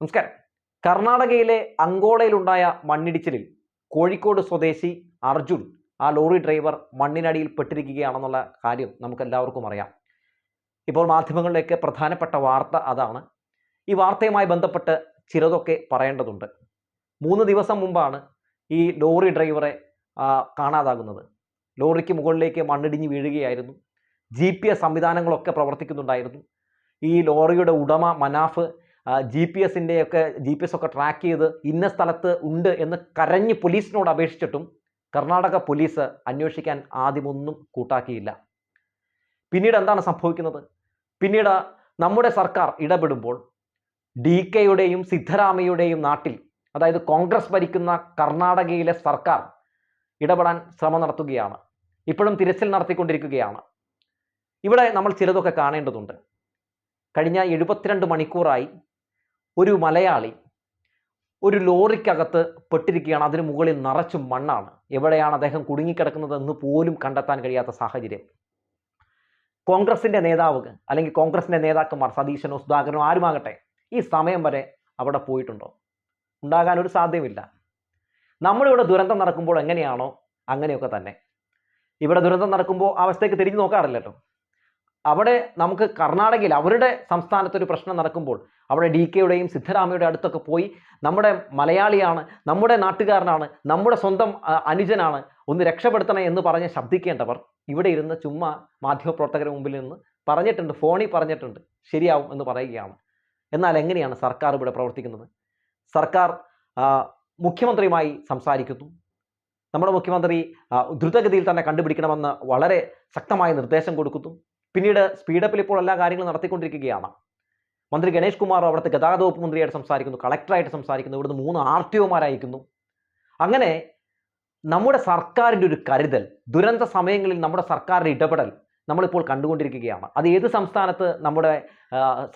നമസ്കാരം. കർണാടകയിലെ അങ്കോളയിലുണ്ടായ മണ്ണിടിച്ചിലിൽ കോഴിക്കോട് സ്വദേശി അർജുൻ ആ ലോറി ഡ്രൈവർ മണ്ണിനടിയിൽ പെട്ടിരിക്കുകയാണെന്നുള്ള കാര്യം നമുക്കെല്ലാവർക്കും അറിയാം. ഇപ്പോൾ മാധ്യമങ്ങളിലേക്ക് പ്രധാനപ്പെട്ട വാർത്ത അതാണ്. ഈ വാർത്തയുമായി ബന്ധപ്പെട്ട് ചിലതൊക്കെ പറയേണ്ടതുണ്ട്. മൂന്ന് ദിവസം മുമ്പാണ് ഈ ലോറി ഡ്രൈവറെ കാണാതാകുന്നത്. ലോറിക്ക് മുകളിലേക്ക് മണ്ണിടിഞ്ഞ് വീഴുകയായിരുന്നു. ജി പി എസ് സംവിധാനങ്ങളൊക്കെ പ്രവർത്തിക്കുന്നുണ്ടായിരുന്നു. ഈ ലോറിയുടെ ഉടമ മനാഫ് ജി പി എസിന്റെ ഒക്കെ ജി പി എസ് ഒക്കെ ട്രാക്ക് ചെയ്ത് ഇന്ന സ്ഥലത്ത് ഉണ്ട് എന്ന് കരഞ്ഞ് പോലീസിനോട് അപേക്ഷിച്ചിട്ടും കർണാടക പോലീസ് അന്വേഷിക്കാൻ ആദ്യമൊന്നും കൂട്ടാക്കിയില്ല. പിന്നീട് എന്താണ് സംഭവിക്കുന്നത്? പിന്നീട് നമ്മുടെ സർക്കാർ ഇടപെടുമ്പോൾ ഡി കെയുടെയും സിദ്ധരാമയുടെയും നാട്ടിൽ അതായത് കോൺഗ്രസ് ഭരിക്കുന്ന കർണാടകയിലെ സർക്കാർ ഇടപെടാൻ ശ്രമം നടത്തുകയാണ്. ഇപ്പോഴും തിരച്ചിൽ നടത്തിക്കൊണ്ടിരിക്കുകയാണ്. ഇവിടെ നമ്മൾ ചിലതൊക്കെ കാണേണ്ടതുണ്ട്. കഴിഞ്ഞ എഴുപത്തിരണ്ട് മണിക്കൂറായി ഒരു മലയാളി ഒരു ലോറിക്കകത്ത് പെട്ടിരിക്കുകയാണ്. അതിന് മുകളിൽ നിറച്ചും മണ്ണാണ്. എവിടെയാണ് അദ്ദേഹം കുടുങ്ങിക്കിടക്കുന്നത് എന്ന് പോലും കണ്ടെത്താൻ കഴിയാത്ത സാഹചര്യം. കോൺഗ്രസിന്റെ നേതാവ് അല്ലെങ്കിൽ കോൺഗ്രസിന്റെ നേതാക്കന്മാർ സതീശനോ സുധാകരനോ ആരുമാകട്ടെ ഈ സമയം വരെ അവിടെ പോയിട്ടുണ്ടോ? ഉണ്ടാകാൻ ഒരു സാധ്യമില്ല നമ്മളിവിടെ ദുരന്തം നടക്കുമ്പോൾ എങ്ങനെയാണോ അങ്ങനെയൊക്കെ തന്നെ. ഇവിടെ ദുരന്തം നടക്കുമ്പോൾ അവസ്ഥയ്ക്ക് തിരിഞ്ഞു നോക്കാറില്ലല്ലോ. അവിടെ നമുക്ക് കർണാടകയിൽ അവരുടെ സംസ്ഥാനത്തൊരു പ്രശ്നം നടക്കുമ്പോൾ അവിടെ ഡി കെയുടെയും സിദ്ധരാമയുടെ അടുത്തൊക്കെ പോയി നമ്മുടെ മലയാളിയാണ് നമ്മുടെ നാട്ടുകാരനാണ് നമ്മുടെ സ്വന്തം അനുജനാണ് ഒന്ന് രക്ഷപ്പെടുത്തണേ എന്ന് പറഞ്ഞ് ശബ്ദിക്കേണ്ടവർ ഇവിടെ ഇരുന്ന് ചുമ്മാ മാധ്യമപ്രവർത്തകരുടെ മുമ്പിൽ നിന്ന് പറഞ്ഞിട്ടുണ്ട് ഫോണിൽ പറഞ്ഞിട്ടുണ്ട് ശരിയാവും എന്ന് പറയുകയാണ്. എന്നാൽ എങ്ങനെയാണ് സർക്കാർ ഇവിടെ പ്രവർത്തിക്കുന്നത്? സർക്കാർ മുഖ്യമന്ത്രിയുമായി സംസാരിക്കുന്നു. നമ്മുടെ മുഖ്യമന്ത്രി ദ്രുതഗതിയിൽ തന്നെ കണ്ടുപിടിക്കണമെന്ന് വളരെ ശക്തമായ നിർദ്ദേശം കൊടുക്കുന്നു. പിന്നീട് സ്പീഡപ്പിൽ ഇപ്പോൾ എല്ലാ കാര്യങ്ങളും നടത്തിക്കൊണ്ടിരിക്കുകയാണ്. മന്ത്രി ഗണേഷ് കുമാർ അവിടുത്തെ ഗതാഗത വകുപ്പ് മന്ത്രിയായിട്ട് സംസാരിക്കുന്നു കളക്ടറായിട്ട് സംസാരിക്കുന്നു ഇവിടുന്ന് മൂന്ന് ആർ ടി ഒമാരയക്കുന്നു അങ്ങനെ നമ്മുടെ സർക്കാരിന്റെ ഒരു കരുതൽ ദുരന്ത സമയങ്ങളിൽ നമ്മുടെ സർക്കാരിന്റെ ഇടപെടൽ നമ്മളിപ്പോൾ കണ്ടുകൊണ്ടിരിക്കുകയാണ്. അത് ഏത് സംസ്ഥാനത്ത് നമ്മുടെ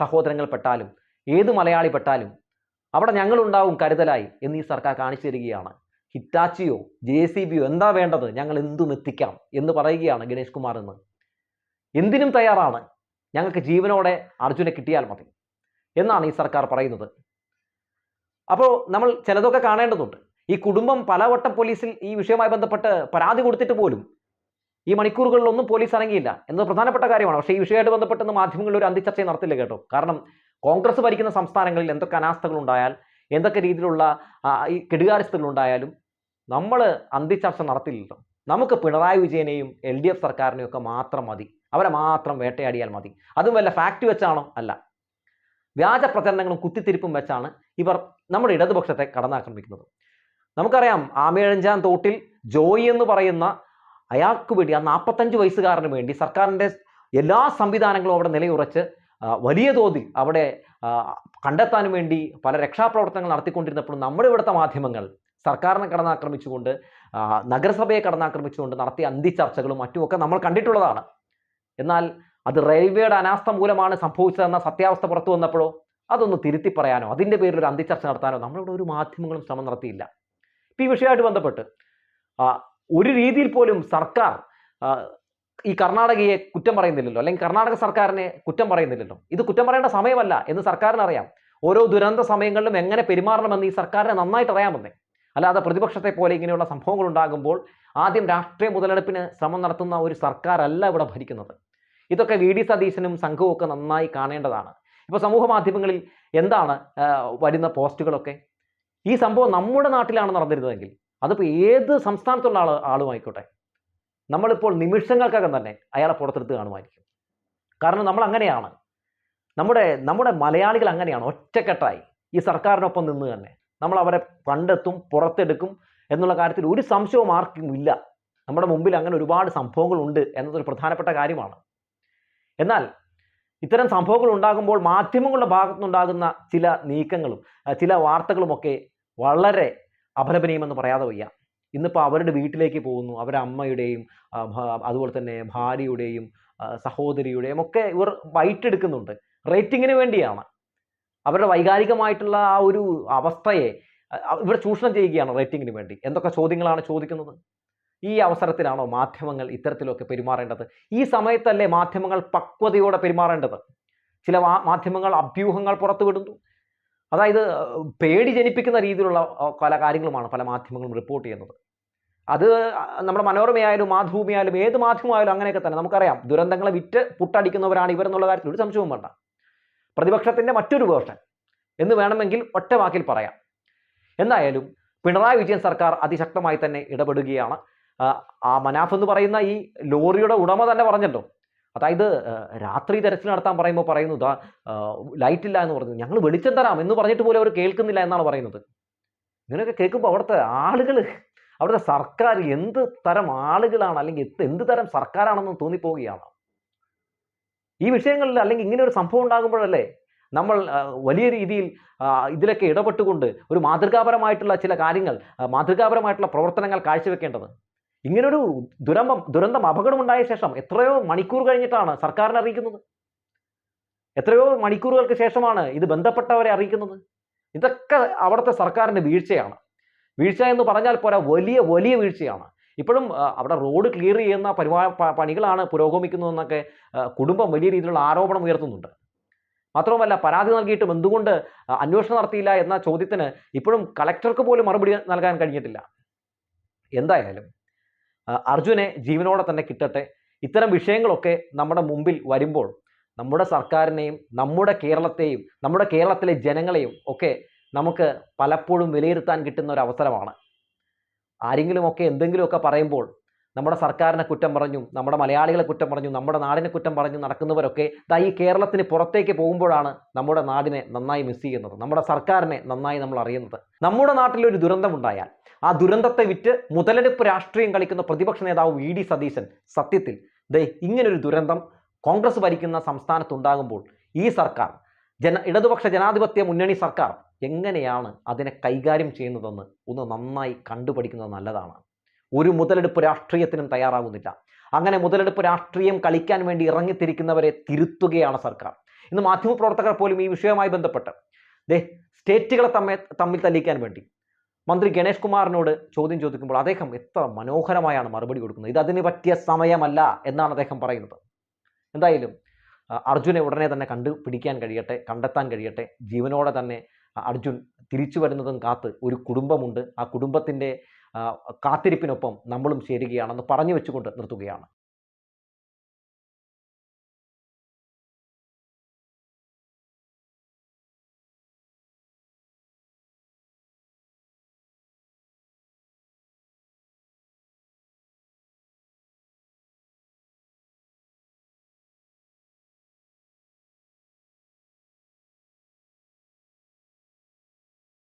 സഹോദരങ്ങൾ പെട്ടാലും ഏത് മലയാളി പെട്ടാലും അവിടെ ഞങ്ങളുണ്ടാവും കരുതലായി എന്ന് ഈ സർക്കാർ കാണിച്ചു തരികയാണ്. ഹിറ്റാച്ചിയോ ജെ സി ബിയോ എന്താ വേണ്ടത് ഞങ്ങൾ എന്തും എത്തിക്കാം എന്ന് പറയുകയാണ് ഗണേഷ് കുമാർ എന്ന് എന്തിനും തയ്യാറാണ്. ഞങ്ങൾക്ക് ജീവനോടെ അർജുനെ കിട്ടിയാൽ മതി. എന്നാണ് ഈ സർക്കാർ പറയുന്നത്. അപ്പോൾ നമ്മൾ ചിലതൊക്കെ കാണേണ്ടതുണ്ട്. ഈ കുടുംബം പലവട്ടം പോലീസിൽ ഈ വിഷയവുമായി ബന്ധപ്പെട്ട് പരാതി കൊടുത്തിട്ട് പോലും ഈ മണിക്കൂറുകളിലൊന്നും പോലീസ് ഇറങ്ങിയില്ല എന്നത് പ്രധാനപ്പെട്ട കാര്യമാണ്. പക്ഷേ ഈ വിഷയമായിട്ട് ബന്ധപ്പെട്ടെന്ന് മാധ്യമങ്ങളിൽ ഒരു അന്തിച്ചർച്ചയും നടത്തില്ല കേട്ടോ. കാരണം കോൺഗ്രസ് ഭരിക്കുന്ന സംസ്ഥാനങ്ങളിൽ എന്തൊക്കെ അനാസ്ഥകൾ ഉണ്ടായാൽ എന്തൊക്കെ രീതിയിലുള്ള ഈ കെടുകാര്യസ്ഥകൾ ഉണ്ടായാലും നമ്മൾ അന്തിച്ചർച്ച നടത്തില്ലല്ലോ. നമുക്ക് പിണറായി വിജയനെയും എൽ ഡി എഫ് സർക്കാരിനെയും ഒക്കെ മാത്രം മതി. അവരെ മാത്രം വേട്ടയാടിയാൽ മതി. അതും വല്ല ഫാക്റ്റ് വെച്ചാണോ? അല്ല. വ്യാജ പ്രചരണങ്ങളും കുത്തിത്തിരിപ്പും വെച്ചാണ് ഇവർ നമ്മുടെ ഇടതുപക്ഷത്തെ കടന്നാക്രമിക്കുന്നത്. നമുക്കറിയാം ആമേഴഞ്ചാം തോട്ടിൽ ജോയി എന്ന് പറയുന്ന അയാൾക്ക് വേണ്ടി ആ നാൽപ്പത്തഞ്ച് വയസ്സുകാരന് വേണ്ടി സർക്കാരിന്റെ എല്ലാ സംവിധാനങ്ങളും അവിടെ നിലയുറച്ച് വലിയ തോതിൽ അവിടെ കണ്ടെത്താൻ വേണ്ടി പല രക്ഷാപ്രവർത്തനങ്ങൾ നടത്തിക്കൊണ്ടിരുന്നപ്പോൾ നമ്മുടെ ഇവിടുത്തെ മാധ്യമങ്ങൾ സർക്കാരിനെ കടന്നാക്രമിച്ചുകൊണ്ട് നഗരസഭയെ കടന്നാക്രമിച്ചുകൊണ്ട് നടത്തിയ അന്തിച്ചർച്ചകളും മറ്റുമൊക്കെ നമ്മൾ കണ്ടിട്ടുള്ളതാണ്. എന്നാൽ അത് റെയിൽവേയുടെ അനാസ്ഥ മൂലമാണ് സംഭവിച്ചതെന്ന സത്യാവസ്ഥ പുറത്തു വന്നപ്പോഴോ? അതൊന്ന് തിരുത്തി പറയാനോ? അതിന്റെ പേരിൽ ഒരു അന്തിച്ചർച്ച നടത്താനോ? നമ്മളിവിടെ ഒരു മാധ്യമങ്ങളും ശ്രമം നടത്തിയില്ല. ഇപ്പം ഈ വിഷയമായിട്ട് ബന്ധപ്പെട്ട് ഒരു രീതിയിൽ പോലും സർക്കാർ ഈ കർണാടകയെ കുറ്റം പറയുന്നില്ലല്ലോ. അല്ലെങ്കിൽ കർണാടക സർക്കാരിനെ കുറ്റം പറയുന്നില്ലല്ലോ. ഇത് കുറ്റം പറയേണ്ട സമയമല്ല എന്ന് സർക്കാരിന് അറിയാം ഓരോ ദുരന്ത സമയങ്ങളിലും എങ്ങനെ പെരുമാറണമെന്ന് ഈ സർക്കാരിനെ നന്നായിട്ട് അറിയാമെന്നേ. അല്ലാതെ പ്രതിപക്ഷത്തെ പോലെ ഇങ്ങനെയുള്ള സംഭവങ്ങൾ ഉണ്ടാകുമ്പോൾ ആദ്യം രാഷ്ട്രീയ മുതലെടുപ്പിന് ശ്രമം നടത്തുന്ന ഒരു സർക്കാരല്ല ഇവിടെ ഭരിക്കുന്നത്. ഇതൊക്കെ വി ഡി സതീശനും സംഘവും ഒക്കെ നന്നായി കാണേണ്ടതാണ്. ഇപ്പോൾ സമൂഹ മാധ്യമങ്ങളിൽ എന്താണ് വരുന്ന പോസ്റ്റുകളൊക്കെ? ഈ സംഭവം നമ്മുടെ നാട്ടിലാണ് നടന്നിരുന്നതെങ്കിൽ അതിപ്പോൾ ഏത് സംസ്ഥാനത്തുള്ള ആൾ ആളുമായിക്കോട്ടെ? നമ്മളിപ്പോൾ നിമിഷങ്ങൾക്കകം തന്നെ അയാളെ പുറത്തെടുത്ത് കാണുമായിരിക്കും. കാരണം നമ്മൾ അങ്ങനെയാണ്. നമ്മുടെ നമ്മുടെ മലയാളികൾ അങ്ങനെയാണ്. ഒറ്റക്കെട്ടായി. ഈ സർക്കാരിനൊപ്പം നിന്ന് തന്നെ. നമ്മൾ അവരെ കണ്ടെത്തും പുറത്തെടുക്കും എന്നുള്ള കാര്യത്തിൽ ഒരു സംശയവും ആർക്കും ഇല്ല. നമ്മുടെ മുമ്പിൽ അങ്ങനെ ഒരുപാട് സംഭവങ്ങളുണ്ട് എന്നതൊരു പ്രധാനപ്പെട്ട കാര്യമാണ്. എന്നാൽ ഇത്തരം സംഭവങ്ങൾ ഉണ്ടാകുമ്പോൾ മാധ്യമങ്ങളുടെ ഭാഗത്തുനിന്നുണ്ടാകുന്ന ചില നീക്കങ്ങളും ചില വാർത്തകളുമൊക്കെ വളരെ അപലപനീയമെന്ന് പറയാതെ വയ്യ. ഇന്നിപ്പോൾ അവരുടെ വീട്ടിലേക്ക് പോകുന്നു. അവരുടെ അമ്മയുടെയും അതുപോലെ തന്നെ ഭാര്യയുടെയും സഹോദരിയുടെയും ഒക്കെ ഇവർ ബൈറ്റ് എടുക്കുന്നുണ്ട്. റേറ്റിങ്ങിന് വേണ്ടിയാണ്. അവരുടെ വൈകാരികമായിട്ടുള്ള ആ ഒരു അവസ്ഥയെ ഇവർ ചൂഷണം ചെയ്യുകയാണ് റേറ്റിങ്ങിന് വേണ്ടി. എന്തൊക്കെ ചോദ്യങ്ങളാണ് ചോദിക്കുന്നത്? ഈ അവസരത്തിലാണോ മാധ്യമങ്ങൾ ഇത്തരത്തിലൊക്കെ പെരുമാറേണ്ടത്? ഈ സമയത്തല്ലേ മാധ്യമങ്ങൾ പക്വതയോടെ പെരുമാറേണ്ടത്? ചില മാധ്യമങ്ങൾ അഭ്യൂഹങ്ങൾ പുറത്തുവിടുന്നു. അതായത് പേടി ജനിപ്പിക്കുന്ന രീതിയിലുള്ള പല കാര്യങ്ങളുമാണ് പല മാധ്യമങ്ങളും റിപ്പോർട്ട് ചെയ്യുന്നത്. അത് നമ്മുടെ മനോരമയായാലും മാതൃഭൂമിയായാലും ഏത് മാധ്യമമായാലും അങ്ങനെയൊക്കെ തന്നെ നമുക്കറിയാം. ദുരന്തങ്ങളെ വിറ്റ് പുട്ടടിക്കുന്നവരാണ് ഇവരെന്നുള്ള കാര്യത്തിൽ ഒരു സംശയവും വേണ്ട. പ്രതിപക്ഷത്തിന്റെ മറ്റൊരു വേർഷൻ എന്ന് വേണമെങ്കിൽ ഒറ്റ വാക്കിൽ പറയാം. എന്തായാലും പിണറായി വിജയൻ സർക്കാർ അതിശക്തമായി തന്നെ ഇടപെടുകയാണ്. ആ, മനാഫ് എന്ന് പറയുന്ന ഈ ലോറിയുടെ ഉടമ തന്നെ പറഞ്ഞല്ലോ. അതായത് രാത്രി തെരച്ചിൽ നടത്താൻ പറയുമ്പോൾ പറയുന്നു ഇതാ ലൈറ്റ് ഇല്ല എന്ന് പറഞ്ഞു. ഞങ്ങൾ വെളിച്ചം തരാം എന്ന് പറഞ്ഞിട്ട് പോലും അവർ കേൾക്കുന്നില്ല എന്നാണ് പറയുന്നത്. ഇങ്ങനെയൊക്കെ കേൾക്കുമ്പോൾ അവിടുത്തെ ആളുകൾ അവിടുത്തെ സർക്കാർ എന്ത് തരം ആളുകളാണ് അല്ലെങ്കിൽ എന്ത് തരം സർക്കാരാണെന്ന് തോന്നിപ്പോവുകയാണ്. ഈ വിഷയങ്ങളിൽ അല്ലെങ്കിൽ ഇങ്ങനെ ഒരു സംഭവം ഉണ്ടാകുമ്പോഴല്ലേ നമ്മൾ വലിയ രീതിയിൽ ഇതിലൊക്കെ ഇടപെട്ടുകൊണ്ട് ഒരു മാതൃകാപരമായിട്ടുള്ള ചില കാര്യങ്ങൾ മാതൃകാപരമായിട്ടുള്ള പ്രവർത്തനങ്ങൾ കാഴ്ചവെക്കേണ്ടത്. ഇങ്ങനൊരു ദുരന്തം ദുരന്തം അപകടം ഉണ്ടായ ശേഷം എത്രയോ മണിക്കൂർ കഴിഞ്ഞിട്ടാണ് സർക്കാരിനെ അറിയിക്കുന്നത്. എത്രയോ മണിക്കൂറുകൾക്ക് ശേഷമാണ് ഇത് ബന്ധപ്പെട്ടവരെ അറിയിക്കുന്നത്. ഇതൊക്കെ അവിടുത്തെ സർക്കാരിന്റെ വീഴ്ചയാണ്. വീഴ്ച എന്ന് പറഞ്ഞാൽ പോരാ വലിയ വലിയ വീഴ്ചയാണ്. ഇപ്പോഴും അവിടെ റോഡ് ക്ലിയർ ചെയ്യുന്ന പരിപാ പണികളാണ് പുരോഗമിക്കുന്നതെന്നൊക്കെ കുടുംബം വലിയ രീതിയിലുള്ള ആരോപണം ഉയർത്തുന്നുണ്ട്. മാത്രവുമല്ല പരാതി നൽകിയിട്ടും എന്തുകൊണ്ട് അന്വേഷണം നടത്തിയില്ല എന്ന ചോദ്യത്തിന് ഇപ്പോഴും കളക്ടർക്ക് പോലും മറുപടി നൽകാൻ കഴിഞ്ഞിട്ടില്ല. എന്തായാലും അർജുനെ ജീവനോടെ തന്നെ കിട്ടട്ടെ. ഇത്തരം വിഷയങ്ങളൊക്കെ നമ്മുടെ മുമ്പിൽ വരുമ്പോൾ നമ്മുടെ സർക്കാരിനെയും നമ്മുടെ കേരളത്തെയും നമ്മുടെ കേരളത്തിലെ ജനങ്ങളെയും ഒക്കെ നമുക്ക് പലപ്പോഴും വിലയിരുത്താൻ കിട്ടുന്ന ഒരു അവസരമാണ്. ആരെങ്കിലുമൊക്കെ എന്തെങ്കിലുമൊക്കെ പറയുമ്പോൾ നമ്മുടെ സർക്കാരിനെ കുറ്റം പറഞ്ഞു നമ്മുടെ മലയാളികളെ കുറ്റം പറഞ്ഞു നമ്മുടെ നാടിനെ കുറ്റം പറഞ്ഞു നടക്കുന്നവരൊക്കെ ദാ ഈ കേരളത്തിന് പുറത്തേക്ക് പോകുമ്പോഴാണ് നമ്മുടെ നാടിനെ നന്നായി മിസ് ചെയ്യുന്നത്. നമ്മുടെ സർക്കാരിനെ നന്നായി നമ്മൾ അറിയുന്നത്. നമ്മുടെ നാട്ടിൽ ഒരു ദുരന്തമുണ്ടായാൽ ആ ദുരന്തത്തെ വിറ്റ് മുതലെടുപ്പ് രാഷ്ട്രീയം കളിക്കുന്ന പ്രതിപക്ഷ നേതാവ് വി ഡി സതീശൻ സത്യത്തിൽ ദേ ഇങ്ങനൊരു ദുരന്തം കോൺഗ്രസ് ഭരിക്കുന്ന സംസ്ഥാനത്തുണ്ടാകുമ്പോൾ ഈ സർക്കാർ ജന ഇടതുപക്ഷ ജനാധിപത്യ മുന്നണി സർക്കാർ എങ്ങനെയാണ് അതിനെ കൈകാര്യം ചെയ്യുന്നതെന്ന് ഒന്ന് നന്നായി കണ്ടുപഠിക്കുന്നത് നല്ലതാണ്. ഒരു മുതലെടുപ്പ് രാഷ്ട്രീയത്തിനും തയ്യാറാകുന്നില്ല അങ്ങനെ മുതലെടുപ്പ് രാഷ്ട്രീയം കളിക്കാൻ വേണ്ടി ഇറങ്ങിത്തിരിക്കുന്നവരെ തിരുത്തുകയാണ് സർക്കാർ. ഇന്ന് മാധ്യമപ്രവർത്തകർ പോലും ഈ വിഷയവുമായി ബന്ധപ്പെട്ട് ദേ സ്റ്റേറ്റുകളെ തമ്മിൽ തമ്മിൽ തല്ലിക്കാൻ വേണ്ടി മന്ത്രി ഗണേഷ് കുമാറിനോട് ചോദ്യം ചോദിക്കുമ്പോൾ അദ്ദേഹം എത്ര മനോഹരമായാണ് മറുപടി കൊടുക്കുന്നത്. ഇത് അതിന് പറ്റിയ സമയമല്ല എന്നാണ് അദ്ദേഹം പറയുന്നത്. എന്തായാലും അർജുനെ ഉടനെ തന്നെ കണ്ടുപിടിക്കാൻ കഴിയട്ടെ കണ്ടെത്താൻ കഴിയട്ടെ. ജീവനോടെ തന്നെ അർജുൻ തിരിച്ചു വരുന്നതും കാത്ത് ഒരു കുടുംബമുണ്ട്. ആ കുടുംബത്തിന്റെ കാത്തിരിപ്പിനൊപ്പം നമ്മളും ചേരുകയാണെന്ന് പറഞ്ഞു വെച്ചുകൊണ്ട് നിർത്തുകയാണ്.